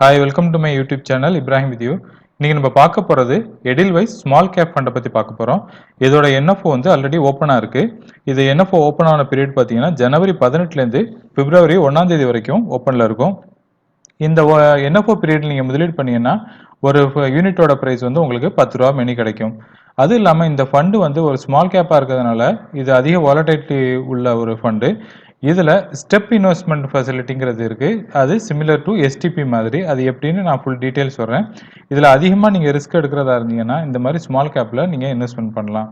Hi welcome to my YouTube channel Ibrahim with you இன்னைக்கு நம்ம பார்க்க போகிறது எடில் வைஸ் ஸ்மால் கேப் ஃபண்டை பற்றி பார்க்க போகிறோம் இதோட என்எஃப்ஓ வந்து ஆல்ரெடி ஓப்பனாக இருக்குது இது என்எஃப்ஓ ஓப்பன் ஆன பீரியட் பார்த்தீங்கன்னா ஜனவரி பதினெட்டுலேருந்து பிப்ரவரி ஒன்றாந்தேதி வரைக்கும் ஓப்பனில் இருக்கும். இந்த என்எஃப்ஓ பீரியட் நீங்கள் முதலீடு பண்ணீங்கன்னா ஒரு யூனிட்டோட ப்ரைஸ் வந்து உங்களுக்கு பத்து ரூபா மெனி கிடைக்கும். அது இல்லாமல் இந்த ஃபண்டு வந்து ஒரு ஸ்மால் கேப்பாக இருக்கிறதுனால இது அதிக வாலடைட்டி உள்ள ஒரு ஃபண்டு இதில் ஸ்டெப் இன்வெஸ்ட்மெண்ட் ஃபெசிலிட்டிங்கிறது இருக்குது அது சிமிலர் டு எஸ்டிபி மாதிரி. அது எப்படின்னு நான் ஃபுல் டீட்டெயில்ஸ் சொல்கிறேன் இதில் அதிகமாக நீங்கள் ரிஸ்க் எடுக்கிறதா இருந்தீங்கன்னா இந்த மாதிரி ஸ்மால் கேப்பில் நீங்கள் இன்வெஸ்ட்மெண்ட் பண்ணலாம்.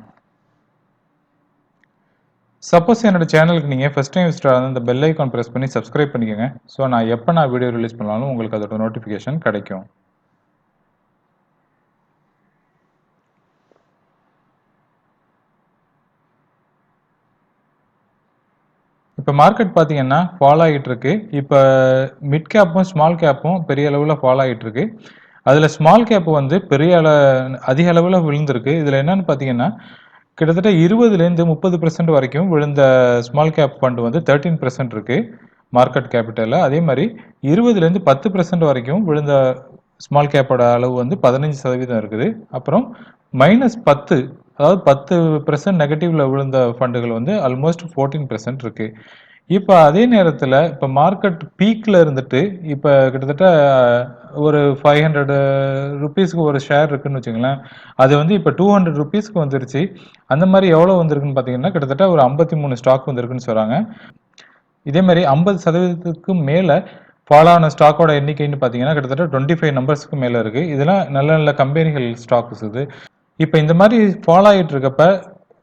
சப்போஸ் என்னோட சேனலுக்கு நீங்கள் ஃபஸ்ட் டைம் விசிட் அந்த இந்த பெல் ஐக்கான் ப்ரெஸ் பண்ணி சப்ஸ்கிரைப் பண்ணிக்கோங்க. ஸோ நான் எப்போ நான் வீடியோ ரிலீஸ் பண்ணாலும் உங்களுக்கு அதோட நோட்டிஃபிகேஷன் கிடைக்கும். இப்போ மார்க்கெட் பார்த்தீங்கன்னா ஃபாலோ ஆகிட்டு இருக்கு இப்போ மிட் கேப்பும் ஸ்மால் கேப்பும் பெரிய அளவில் ஃபாலோ ஆகிட்டு இருக்கு அதில் ஸ்மால் கேப் வந்து பெரிய அள அதிக அளவில் விழுந்திருக்கு. இதில் என்னன்னு பார்த்தீங்கன்னா கிட்டத்தட்ட இருபதுலேருந்து முப்பது பெர்சன்ட் வரைக்கும் விழுந்த ஸ்மால் கேப் ஃபண்ட் வந்து தேர்ட்டீன் பெர்சன்ட் இருக்குது மார்க்கெட் கேபிட்டலில் அதே மாதிரி இருபதுலேருந்து பத்து பெர்சன்ட் வரைக்கும் விழுந்த ஸ்மால் கேப்போட அளவு வந்து பதினஞ்சு சதவீதம் இருக்குது. அப்புறம் மைனஸ் பத்து அதாவது பத்து பெர்சன்ட் நெகட்டிவ்ல விழுந்த ஃபண்டுகள் வந்து ஆல்மோஸ்ட் ஃபோர்டீன் பெர்சன்ட் இருக்கு. இப்போ அதே நேரத்தில் இப்போ மார்க்கெட் பீக்கில் இருந்துட்டு இப்போ கிட்டத்தட்ட ஒரு ஃபைவ் ஹண்ட்ரட் ருபீஸ்க்கு ஒரு ஷேர் இருக்குன்னு வச்சுங்களேன் அது வந்து இப்போ டூ ஹண்ட்ரட் ருபீஸ்க்கு வந்துருச்சு. அந்த மாதிரி எவ்வளோ வந்திருக்குன்னு பார்த்தீங்கன்னா கிட்டத்தட்ட ஒரு ஐம்பத்தி மூணு ஸ்டாக் வந்திருக்குன்னு சொல்கிறாங்க இதே மாதிரி ஐம்பது சதவீதத்துக்கு மேலே ஃபாலோ ஆன ஸ்டாக்கோட எண்ணிக்கைன்னு பார்த்தீங்கன்னா கிட்டத்தட்ட டுவெண்ட்டி ஃபைவ் நம்பர்ஸ்க்கு மேலே இருக்குது இதெல்லாம் நல்ல நல்ல கம்பெனிகள் ஸ்டாக்ஸ் இது. இப்போ இந்த மாதிரி ஃபாலோ ஆகிட்டு இருக்கப்ப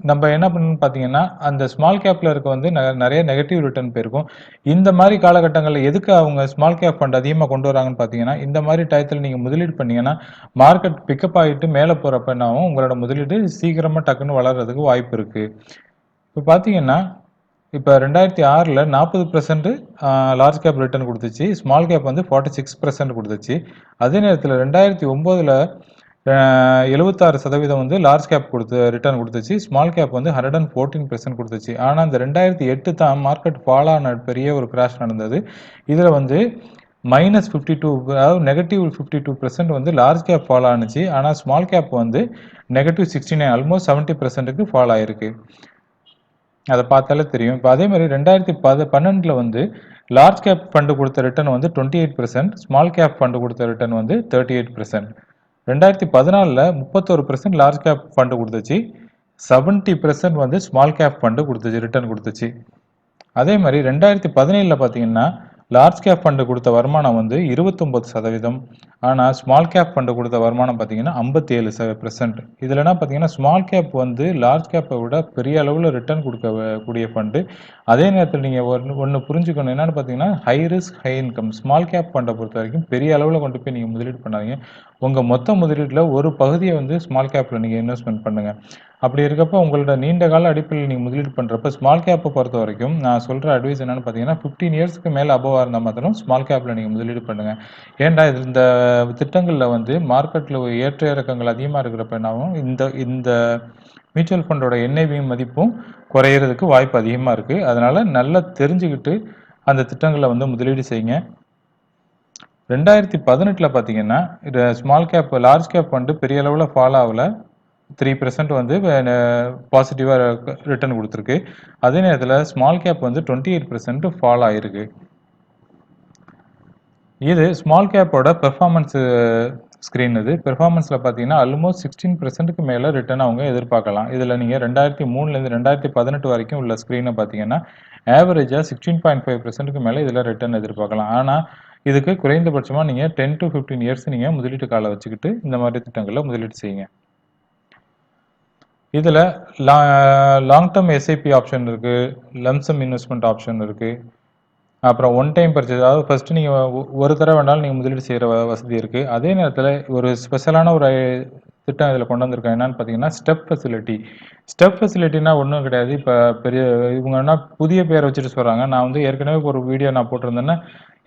நம்ம என்ன பண்ணணும் பார்த்தீங்கன்னா அந்த ஸ்மால் கேப்பில் இருக்க வந்து நிறைய நெகட்டிவ் ரிட்டர்ன் போயிருக்கும். இந்த மாதிரி காலகட்டங்களில் எதுக்கு அவங்க ஸ்மால் கேப் ஃபண்ட் அதிகமாக கொண்டு வராங்கன்னு பார்த்தீங்கன்னா இந்த மாதிரி டயத்தில் நீங்கள் முதலீடு பண்ணீங்கன்னா மார்க்கெட் பிக்கப் ஆகிட்டு மேலே போகிறப்ப என்னாகும் உங்களோட முதலீடு சீக்கிரமாக டக்குன்னு வளர்கிறதுக்கு வாய்ப்பு இருக்குது இப்போ பார்த்தீங்கன்னா இப்போ ரெண்டாயிரத்தி ஆறில் நாற்பது பர்சன்ட் லார்ஜ் கேப் ரிட்டர்ன் கொடுத்துச்சு. ஸ்மால் கேப் வந்து ஃபார்ட்டி சிக்ஸ் பர்சன்ட் கொடுத்துச்சு. அதே நேரத்தில் ரெண்டாயிரத்தி ஒம்போதில் எழுபத்தாறு சதவீதம் வந்து லார்ஜ் கேப் கொடுத்து ரிட்டர்ன் கொடுத்துச்சு. ஸ்மால் கேப் வந்து ஹண்ட்ரட் அண்ட் ஃபோர்டீன் பெர்சன்ட் கொடுத்துச்சு. ஆனால் அந்த ரெண்டாயிரத்தி எட்டு தான் மார்க்கெட் ஃபால் ஆன பெரிய ஒரு கிராஷ் நடந்தது. இதில் வந்து மைனஸ் ஃபிஃப்டி டூ அதாவது நெகட்டிவ் ஃபிஃப்டி டூ பெர்சன்ட் வந்து லார்ஜ் கேப் ஃபால் ஆனிச்சு. ஆனால் ஸ்மால் கேப் வந்து negative sixty nine almost seventy பெர்சன்ட்டுக்கு fall ஆயிருக்கு. அதை பார்த்தாலே தெரியும். இப்போ அதே மாதிரி ரெண்டாயிரத்தி பத பன்னெண்டில் வந்து லார்ஜ் கேப் ஃபண்டு கொடுத்த ரிட்டர்ன் வந்து twenty eight percent small cap fund கொடுத்த ரிட்டர்ன் வந்து தேர்ட்டி எயிட் பர்சன்ட் ரெண்டாயிரத்தி பதினாலில் முப்பத்தொரு பர்சன்ட் லார்ஜ் கேப் ஃபண்டு கொடுத்துச்சு. செவன்ட்டி பர்சன்ட் வந்து ஸ்மால் கேப் ஃபண்டு கொடுத்துச்சு ரிட்டர்ன் கொடுத்துச்சு. அதே மாதிரி ரெண்டாயிரத்தி பதினேழில் பார்த்தீங்கன்னா லார்ஜ் கேப் ஃபண்டு கொடுத்த வருமானம் வந்து இருபத்தொம்பது சதவீதம். ஆனால் ஸ்மால் கேப் ஃபண்டு கொடுத்த வருமானம் பார்த்தீங்கன்னா ஐம்பத்தி ஏழு ச பெர்சன்ட் இதுலனா பார்த்தீங்கன்னா ஸ்மால் கேப் வந்து லார்ஜ் கேப்பை விட பெரிய அளவில் ரிட்டர்ன் கொடுக்க கூடிய ஃபண்டு அதே நேரத்தில் நீங்கள் ஒன்று ஒன்று புரிஞ்சுக்கணும். என்னென்னு பார்த்தீங்கன்னா high risk high income small cap ஃபண்டை பொறுத்த வரைக்கும் பெரிய அளவில் கொண்டு போய் நீங்கள் முதலீடு பண்ணாதீங்க. உங்கள் மொத்த முதலீட்டில் ஒரு பகுதியை வந்து ஸ்மால் கேப்பில் நீங்கள் இன்வெஸ்ட்மெண்ட் பண்ணுங்கள் அப்படி இருக்கப்போ உங்களோட நீண்ட கால அடிப்படையில் நீங்கள் முதலீடு பண்ணுறப்ப ஸ்மால் கேப்பை பொறுத்த வரைக்கும் நான் சொல்கிற அட்வைஸ் என்னென்னு பார்த்தீங்கன்னா ஃபிஃப்டீன் இயர்ஸ்க்கு மேலே அபோவாக இருந்தால் மாத்திரம் ஸ்மால் கேப்பில் நீங்கள் முதலீடு பண்ணுங்கள் ஏன்டா இது இந்த திட்டங்களில் வந்து மார்க்கெட்டில் ஏற்ற இறக்கங்கள் அதிகமாக இருக்கிறப்ப என்னாகும் இந்த இந்த மியூச்சுவல் ஃபண்டோட என்ஐவி மதிப்பும் குறையிறதுக்கு வாய்ப்பு அதிகமாக இருக்குது அதனால் நல்லா தெரிஞ்சுக்கிட்டு அந்த திட்டங்களில் வந்து முதலீடு செய்யுங்க. ரெண்டாயிரத்தி பதினெட்டில் பார்த்தீங்கன்னா இது ஸ்மால் கேப் லார்ஜ் கேப் வந்து பெரிய அளவில் ஃபாலோ ஆகல. த்ரீ பெர்சன்ட் வந்து பாசிட்டிவாக ரிட்டர்ன் கொடுத்துருக்கு. அதே நேரத்தில் ஸ்மால் கேப் வந்து டுவெண்ட்டி எயிட் பர்சன்ட் ஃபாலோ ஆகிருக்கு இது ஸ்மால் கேப்போட பெர்ஃபார்மன்ஸ் ஸ்க்ரீன் இது. பெர்ஃபார்மன்ஸில் பார்த்தீங்கன்னா ஆல்மோஸ்ட் சிக்ஸ்டீன் பர்சன்ட்டுக்கு மேலே ரிட்டர்ன் அவங்க எதிர்பார்க்கலாம். இதில் நீங்கள் ரெண்டாயிரத்தி மூணுலேருந்து ரெண்டாயிரத்தி பதினெட்டு வரைக்கும் உள்ள ஸ்க்ரீனை பார்த்தீங்கன்னா ஆவரேஜாக சிக்ஸ்டீன் பாயிண்ட் ஃபைவ் பர்சன்ட்டுக்கு மேலே இதில் ரிட்டர்ன் எதிர்பார்க்கலாம். ஆனால் இதுக்கு குறைந்தபட்சமாக நீங்கள் டென் டு ஃபிஃப்டீன் இயர்ஸ் நீங்கள் முதலீட்டு காலை வச்சுக்கிட்டு இந்த மாதிரி திட்டங்களில் முதலீடு செய்யுங்க. இதில் லா லாங் டேர்ம் எஸ்ஐபி ஆப்ஷன் இருக்குது லம்சம் இன்வெஸ்ட்மெண்ட் ஆப்ஷன் இருக்குது அப்புறம் ஒன் டைம் பர்ச்சேஸ் அதாவது ஃபஸ்ட்டு நீங்கள் ஒரு தடவை வேணாலும் நீங்கள் முதலீடு செய்கிற வசதி இருக்குது அதே நேரத்தில் ஒரு ஸ்பெஷலான ஒரு திட்டம் இதில் கொண்டு வந்திருக்கேன். என்னன்னு பார்த்தீங்கன்னா ஸ்டெப் ஃபெசிலிட்டி ஸ்டெப் ஃபெசிலிட்டினா ஒன்றும் கிடையாது. இப்போ பெரிய இவங்க என்ன புதிய பேரை வச்சுட்டு சொல்கிறாங்க நான் வந்து ஏற்கனவே ஒரு வீடியோ நான் போட்டிருந்தேன்னா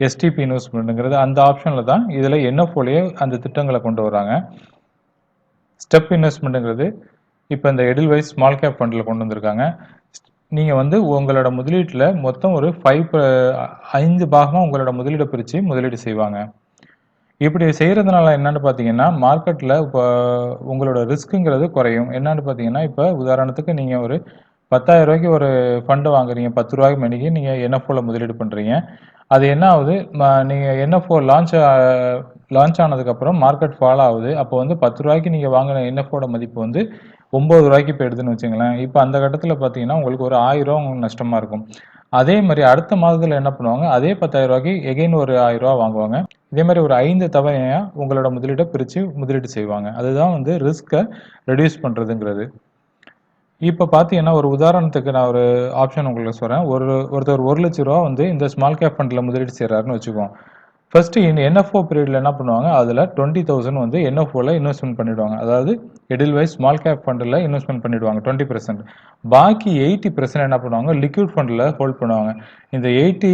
எஸ்டிபி இன்வெஸ்ட்மெண்ட்டுங்கிறது அந்த ஆப்ஷனில் தான் இதில் என்எஃப்ஓலேயே அந்த திட்டங்களை கொண்டு வராங்க. ஸ்டெப் இன்வெஸ்ட்மெண்ட்டுங்கிறது இப்போ இந்த எடில்வைஸ் ஸ்மால் கேப் ஃபண்டில் கொண்டு வந்திருக்காங்க. நீங்கள் வந்து உங்களோட முதலீட்டில் மொத்தம் ஒரு ஃபைவ் ஐந்து பாகமாக உங்களோட முதலீடை பிரித்து முதலீடு செய்வாங்க. இப்படி செய்கிறதுனால என்னென்னு பார்த்தீங்கன்னா மார்க்கெட்டில் இப்போ உங்களோட ரிஸ்க்குங்கிறது குறையும். என்னென்னு பார்த்தீங்கன்னா இப்போ உதாரணத்துக்கு நீங்கள் ஒரு பத்தாயிரம் ரூபாய்க்கு ஒரு ஃபண்டு வாங்குறீங்க பத்து ரூபாய்க்கு மணிக்கு நீங்கள் என்எஃப்ஓவில் முதலீடு பண்ணுறீங்க அது என்ன ஆகுது? நீங்கள் என்எஃப்ஓ லான்ச் லான்ச் ஆனதுக்கப்புறம் மார்க்கெட் ஃபால் ஆகுது. அப்போ வந்து பத்து ரூபாய்க்கு நீங்கள் வாங்கின என்எஃப்ஓட மதிப்பு வந்து ஒம்பது ரூபாய்க்கு போயிடுதுன்னு வச்சுங்களேன். இப்போ அந்த கட்டத்தில் பார்த்தீங்கன்னா உங்களுக்கு ஒரு ஆயிரம் ரூபா உங்களுக்கு நஷ்டமாக இருக்கும். அதே மாதிரி அடுத்த மாதத்தில் என்ன பண்ணுவாங்க? அதே பத்தாயிரம் ரூபாய்க்கு எகைன் ஒரு ஆயிரம் ரூபா வாங்குவாங்க. இதே மாதிரி ஒரு ஐந்து தவணையாக உங்களோட முதலீட்டை பிரித்து முதலீடு செய்வாங்க. அதுதான் வந்து ரிஸ்க்கை ரெடியூஸ் பண்ணுறதுங்கிறது இப்போ பார்த்தீங்கன்னா ஒரு உதாரணத்துக்கு நான் ஒரு ஆப்ஷன் உங்களுக்கு சொல்கிறேன் ஒரு ஒருத்தர் ஒரு லட்ச ரூபா வந்து இந்த ஸ்மால் கேப் ஃபண்டில் முதலீடு செய்கிறாருன்னு வச்சுக்குவோம் ஃபஸ்ட்டு இந்த என்எஃப்ஓ பீரியடில் என்ன பண்ணுவாங்க? அதில் டுவெண்ட்டி தௌசண்ட் வந்து என்எஃப்ஓவில் இன்வெஸ்ட்மெண்ட் பண்ணிடுவாங்க. அதாவது எடில் வைஸ் ஸ்மால் கேப் ஃபண்டில் இன்வெஸ்ட்மெண்ட் பண்ணிடுவாங்க டுவெண்ட்டி பர்சன்ட் பாக்கி எயிட்டி பர்சன்ட் என்ன பண்ணுவாங்க? லிக்விட் ஃபண்டில் ஹோல்ட் பண்ணுவாங்க. இந்த எயிட்டி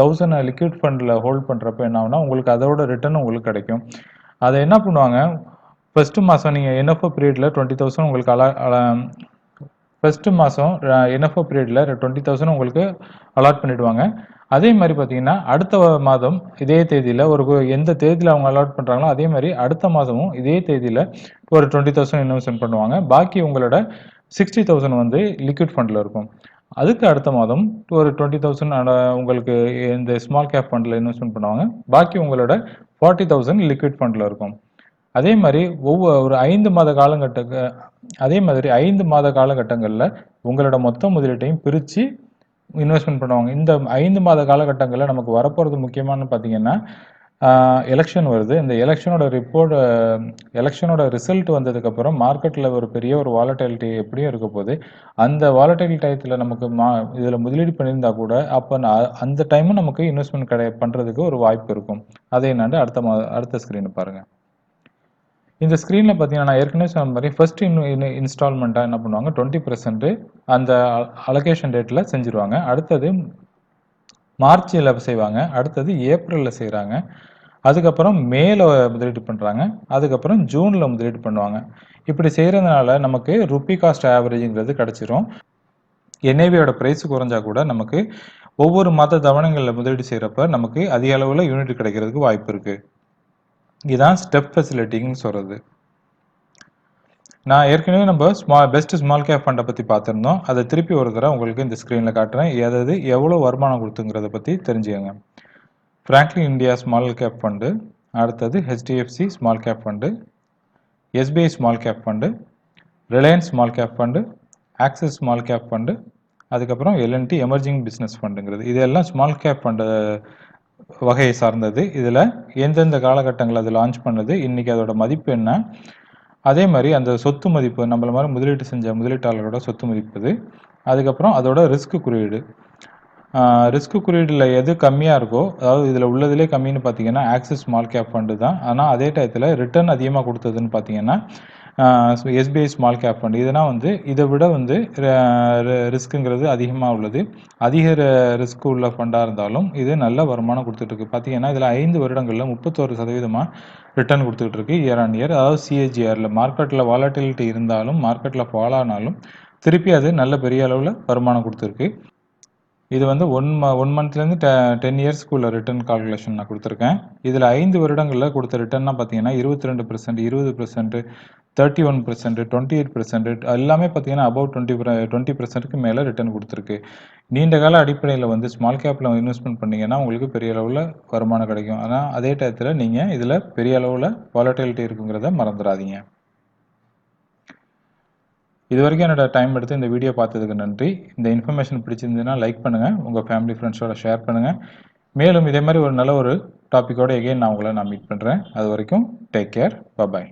தௌசண்ட் லிக்விட் ஃபண்டில் ஹோல்ட் பண்ணுறப்ப என்ன ஆகுனா உங்களுக்கு அதோட ரிட்டர்ன் உங்களுக்கு கிடைக்கும். அதை என்ன பண்ணுவாங்க? ஃபஸ்ட்டு மாதம் நீங்கள் என்எஃப்ஓ பீரியடில் டுவெண்ட்டி தௌசண்ட் உங்களுக்கு அலா ஃபஸ்ட்டு மாதம் என்எஃப்ஓ பீரியடில் டுவெண்ட்டி தௌசண்ட் உங்களுக்கு அலாட் பண்ணிவிடுவாங்க அதே மாதிரி பார்த்தீங்கன்னா அடுத்த மாதம் இதே தேதியில் ஒரு எந்த தேதியில் அவங்க அலாட் பண்ணுறாங்களோ அதே மாதிரி அடுத்த மாதமும் இதே தேதியில் ஒரு டுவெண்ட்டி தௌசண்ட் இன்வெஸ்ட்மெண்ட் பண்ணுவாங்க. பாக்கி உங்களோட சிக்ஸ்டி தௌசண்ட் வந்து லிக்விட் ஃபண்டில் இருக்கும். அதுக்கு அடுத்த மாதம் ஒரு டுவெண்ட்டி தௌசண்ட் உங்களுக்கு இந்த ஸ்மால் கேப் ஃபண்டில் இன்வெஸ்ட்மெண்ட் பண்ணுவாங்க. பாக்கி உங்களோட ஃபார்ட்டி தௌசண்ட் லிக்விட் ஃபண்டில் இருக்கும். அதே மாதிரி ஒவ்வொரு ஒரு ஐந்து மாத காலகட்ட அதே மாதிரி ஐந்து மாத காலகட்டங்களில் உங்களோட மொத்த முதலீட்டையும் பிரித்து இன்வெஸ்ட்மெண்ட் பண்ணுவாங்க. இந்த ஐந்து மாத காலகட்டங்களில் நமக்கு வரப்போகிறது முக்கியமானு பார்த்தீங்கன்னா எலெக்ஷன் வருது. இந்த எலெக்ஷனோட ரிப்போர்ட் எலெக்ஷனோட ரிசல்ட் வந்ததுக்கப்புறம் மார்க்கெட்டில் ஒரு பெரிய ஒரு வாலட்டிலிட்டி எப்படியும் இருக்க போது அந்த வாலட்டில் டயத்தில் நமக்கு மா இதில் முதலீடு பண்ணியிருந்தா கூட அப்போ அந்த டைமும் நமக்கு இன்வெஸ்ட்மெண்ட் கிடை பண்ணுறதுக்கு ஒரு வாய்ப்பு இருக்கும். அதை என்னாண்டு அடுத்த மா அடுத்த ஸ்க்ரீனை பாருங்கள் இந்த ஸ்க்ரீனில் பார்த்தீங்கன்னா நான் ஏற்கனவே சொன்ன மாதிரி ஃபர்ஸ்ட் இன் இன்ஸ்டால்மெண்ட்டாக என்ன பண்ணுவாங்க? டுவெண்ட்டி பர்சன்ட் அந்த அலோகேஷன் டேட்டில் செஞ்சுருவாங்க. அடுத்தது மார்ச்சில் செய்வாங்க. அடுத்தது ஏப்ரலில் செய்கிறாங்க அதுக்கப்புறம் மேல முதலீடு பண்ணுறாங்க அதுக்கப்புறம் ஜூனில் முதலீடு பண்ணுவாங்க. இப்படி செய்கிறதுனால நமக்கு ருப்பி காஸ்ட் ஆவரேஜுங்கிறது கிடச்சிரும். என்ஏவியோட ப்ரைஸ் குறைஞ்சா கூட நமக்கு ஒவ்வொரு மாத தவணைகளில் முதலீடு செய்கிறப்ப நமக்கு அதிக அளவில் யூனிட் கிடைக்கிறதுக்கு வாய்ப்பு இருக்குது இதுதான் ஸ்டெப் ஃபெசிலிட்டின்னு சொல்கிறது நான் ஏற்கனவே நம்ம ஸ்மால் பெஸ்ட் ஸ்மால் கேப் ஃபண்டை பற்றி பார்த்துருந்தோம். அதை திருப்பி ஒரு தடவை உங்களுக்கு இந்த ஸ்க்ரீனில் காட்டுறேன். எதாவது எவ்வளோ வருமானம் கொடுத்துங்கிறத பற்றி தெரிஞ்சுக்கோங்க. Franklin India small cap fund அடுத்தது HDFC small cap fund SBI small cap fund Reliance small cap fund Axis small cap fund அதுக்கப்புறம் L and T emerging business ஃபண்டுங்கிறது இதெல்லாம் ஸ்மால் கேப் ஃபண்டு வகையை சார்ந்தது. இதில் எந்தெந்த காலகட்டங்கள் அது லான்ச் பண்ணது இன்றைக்கி அதோட மதிப்பு என்ன? அதே மாதிரி அந்த சொத்து மதிப்பு நம்மள மாதிரி முதலீட்டு செஞ்ச முதலீட்டாளரோட சொத்து மதிப்பு இது. அதுக்கப்புறம் அதோட ரிஸ்க் குறியீடு. ரிஸ்க் குறியீடில் எது கம்மியாக இருக்கோ அதாவது இதில் உள்ளதுலே கம்மின்னு பார்த்தீங்கன்னா ஆக்சிஸ் ஸ்மால் கேப் ஃபண்டு தான். ஆனால் அதே டயத்தில் ரிட்டர்ன் அதிகமாக கொடுத்ததுன்னு பார்த்தீங்கன்னா எஸ்பிஐ ஸ்மால் கேப் ஃபண்ட் இதெல்லாம் வந்து இதை விட வந்து ரிஸ்க்குங்கிறது அதிகமாக உள்ளது. அதிக ரிஸ்க் உள்ள ஃபண்டாக இருந்தாலும் இது நல்ல வருமானம் கொடுத்துட்ருக்கு. பார்த்தீங்கன்னா இதில் ஐந்து வருடங்களில் முப்பத்தோரு சதவீதமாக ரிட்டர்ன் கொடுத்துட்டு இருக்கு இயர் ஆன் இயர் அதாவது சிஏஜிஆரில் மார்க்கெட்டில் வாலட்டிலிட்டி இருந்தாலும் மார்க்கெட்டில் ஃபால் ஆனாலும் திருப்பி அது நல்ல பெரிய அளவில் வருமானம் கொடுத்துருக்கு இது வந்து ஒன் ம ஒன் மந்த்லேருந்து டெ டென் இயர்ஸ்க்குள்ள ரிட்டர்ன் கால்குலேஷன் நான் கொடுத்துருக்கேன். இதில் ஐந்து வருடங்களில் கொடுத்த ரிட்டர்ன்னா பார்த்தீங்கன்னா இருபத்தி ரெண்டு பர்சன்ட் இருபது percent thirty one percent twenty eight percent எல்லாமே பார்த்தீங்கன்னா அபவ் டுவெண்ட்டி டுவெண்ட்டி பர்சன்ட்டுக்கு மேலே ரிட்டர்ன் கொடுத்துருக்கு. நீண்ட கால அடிப்படையில் வந்து ஸ்மால் கேப்பில் இன்வெஸ்ட்மெண்ட் பண்ணிங்கன்னா உங்களுக்கு பெரிய அளவில் வருமானம் கிடைக்கும். ஆனால் அதே டயத்தில் நீங்கள் இதில் பெரிய அளவில் வாலட்டிலிட்டி இருக்குங்கிறத மறந்துடாதீங்க. இது வரைக்கும் என்னோட டைம் எடுத்து இந்த வீடியோ பார்த்ததுக்கு நன்றி. இந்த இன்ஃபர்மேஷன் பிடிச்சிருந்ததுன்னா லைக் பண்ணுங்கள் உங்கள் ஃபேமிலி ஃப்ரெண்ட்ஸோட ஷேர் பண்ணுங்கள் மேலும் இதே மாதிரி ஒரு நல்ல ஒரு டாப்பிக்கோட எகெயின் நான் உங்களை நான் மீட் பண்ணுறேன் அது வரைக்கும் டேக் கேர் பபாய்